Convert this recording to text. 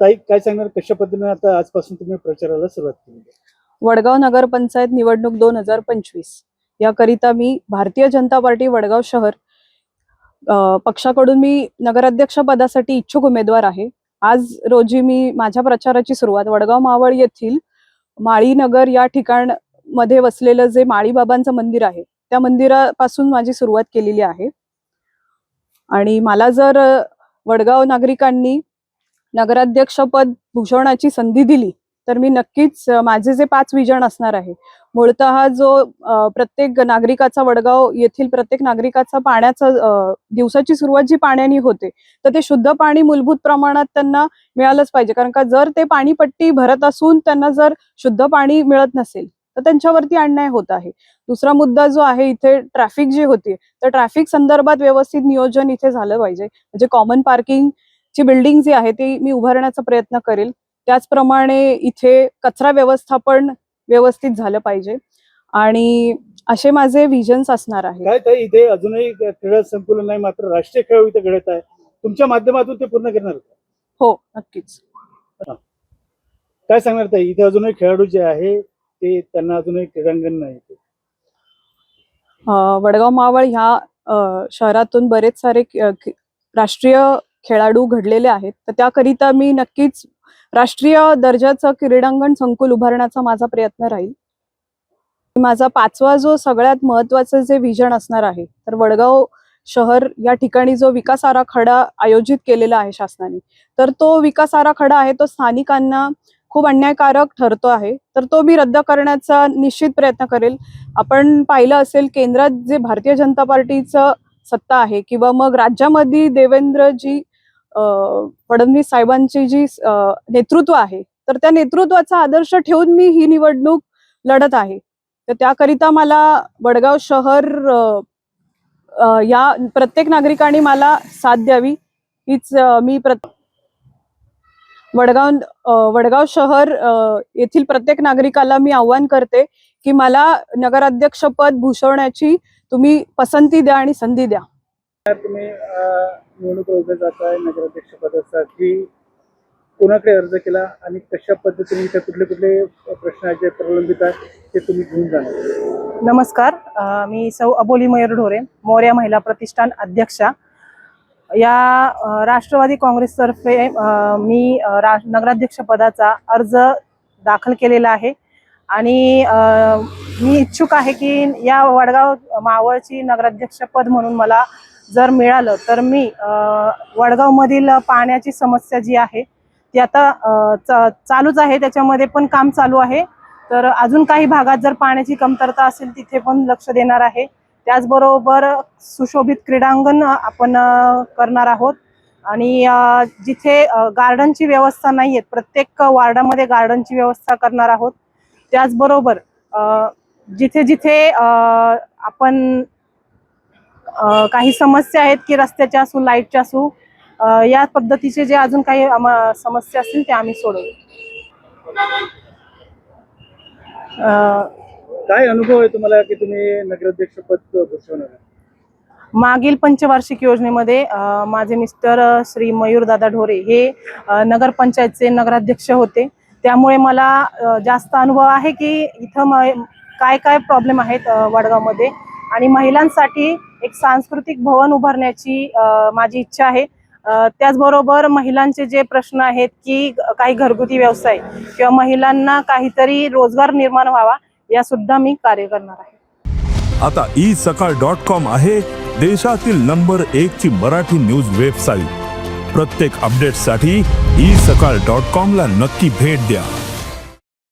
ताई काय सांगणार? कशा पद्धतीने आता आजपासून तुम्ही प्रचाराला सुरुवात केली? वडगाव नगरपंचायत निवडणूक दोन हजार पंचवीस. याकरिता मी भारतीय जनता पार्टी वडगाव शहर पक्षाकडून मी नगराध्यक्ष पदासाठी इच्छुक उमेदवार आहे. आज रोजी मी माझ्या प्रचाराची सुरुवात वडगाव मावळ येथील माळीनगर या ठिकाणमध्ये वसलेलं जे माळीबाबांचं मंदिर आहे त्या मंदिरापासून माझी सुरुवात केलेली आहे. आणि मला जर वडगाव नागरिकांनी नगराध्यक्षपद भूषवण्याची संधी दिली तर मी नक्कीच माझे जे पाच विजन असणार आहे मूळतः जो प्रत्येक नागरिकाचा वडगाव येथील प्रत्येक नागरिकाचा पाण्याचा दिवसाची सुरुवात जी पाण्याने होते तर ते शुद्ध पाणी मूलभूत प्रमाणात त्यांना मिळालंच पाहिजे. कारण का जर ते पाणीपट्टी भरत असून त्यांना जर शुद्ध पाणी मिळत नसेल तर त्यांच्यावरती अन्याय होत आहे. दुसरा मुद्दा जो आहे इथे ट्रॅफिक जी होती तर ट्रॅफिक संदर्भात व्यवस्थित नियोजन इथे झालं पाहिजे. म्हणजे कॉमन पार्किंग ची बिल्डिंग जी आहे ती मी उभारण्याचा प्रयत्न करेल. त्याचप्रमाणे इथे कचरा व्यवस्थापन व्यवस्थित झालं पाहिजे. आणि असे माझे विजन्स असणार आहे काय ताई इथे अजूनही क्रीडा संकुलन नाही मात्र राष्ट्रीय खेळ इथे घडत आहे. तुमच्या माध्यमातून ते पूर्ण करणार? हो नक्कीच. काय सांगणार ताई इथे अजूनही खेळाडू जे आहे ते त्यांना अजूनही क्रीडांगण नाही वडगाव मावळ ह्या शहरातून बरेच सारे राष्ट्रीय खेळाडू घडलेले आहेत. तर त्याकरिता मी नक्कीच राष्ट्रीय दर्जाचं क्रीडांगण संकुल उभारण्याचा माझा प्रयत्न राहील. माझा पाचवा जो सगळ्यात महत्वाचं जे विजन असणार आहे तर वडगाव शहर या ठिकाणी जो विकास आराखडा आयोजित केलेला आहे शासनाने तर तो विकास आराखडा आहे तो स्थानिकांना खूप अन्यायकारक ठरतो आहे. तर तो मी रद्द करण्याचा निश्चित प्रयत्न करेल. आपण पाहिलं असेल केंद्रात जे भारतीय जनता पार्टीचं सत्ता आहे किंवा मग राज्यामध्ये देवेंद्रजी फडणवीस साहेबांची जी नेतृत्व आहे तर त्या नेतृत्वाचा आदर्श ठेवून मी ही निवडणूक लढत आहे. तर त्याकरिता मला वडगाव शहर या प्रत्येक नागरिकांनी मला साथ द्यावी. हीच मी प्रत वडगाव वडगाव शहर येथील प्रत्येक नागरिकाला मी आव्हान करते की मला नगराध्यक्षपद भूषवण्याची तुम्ही पसंती द्या आणि संधी द्या. तुम्ही निवडणूक उभे जात आहे नगराध्यक्ष पदासाठी. कोणाकडे अर्ज केला आणि कशा पद्धतीने इथे कुठले कुठले प्रश्न जे प्रलंबित आहेत ते तुम्ही घेऊन जाणार. नमस्कार. मी सौ अबोली मयूर ढोरे मोर्या महिला प्रतिष्ठान अध्यक्षा. या राष्ट्रवादी काँग्रेसतर्फे मी नगराध्यक्ष पदाचा अर्ज दाखल केलेला आहे. आणि मी इच्छुक आहे की या वडगाव मावळची नगराध्यक्षपद म्हणून मला जर मिळालं तर मी वडगावमधील पाण्याची समस्या जी आहे ती आता च- चालूच आहे. त्याच्यामध्ये पण काम चालू आहे. तर अजून काही भागात जर पाण्याची कमतरता असेल तिथे पण लक्ष देणार आहे. त्याचबरोबर सुशोभित क्रीडांगण आपण करणार आहोत. आणि जिथे गार्डनची व्यवस्था नाही आहे प्रत्येक वार्डामध्ये गार्डनची व्यवस्था करणार आहोत. त्याचबरोबर जिथे जिथे अ, आपण काही समस्या आहेत की रस्त्याच्या असू लाईटच्या असू या पद्धतीचे जे अजून काही समस्या असतील ते आम्ही सोडवू काय अनुभव आहे तुम्हाला की तुम्ही नगराध्यक्ष पद भूषवणार? मागील पंचवार्षिक योजनेमध्ये माझे मिस्टर श्री मयूरदादा ढोरे हे नगरपंचायतचे नगराध्यक्ष होते त्यामुळे मला जास्त अनुभव आहे की इथं काय काय प्रॉब्लेम आहेत वडगावमध्ये? आणि महिलांसाठी एक सांस्कृतिक भवन उभारण्याची माझी इच्छा आहे. त्याचबरोबर महिलांचे जे प्रश्न आहेत की काही घरगुती व्यवसाय किंवा महिलांना काहीतरी रोजगार निर्माण व्हावा या सुद्धा मी कार्य करणार आहे. आता ई सकाळ डॉट कॉम आहे देशातील नंबर एक ची मराठी न्यूज वेबसाईट. प्रत्येक अपडेटसाठी ई सकाळ डॉट कॉम ला नक्की भेट द्या.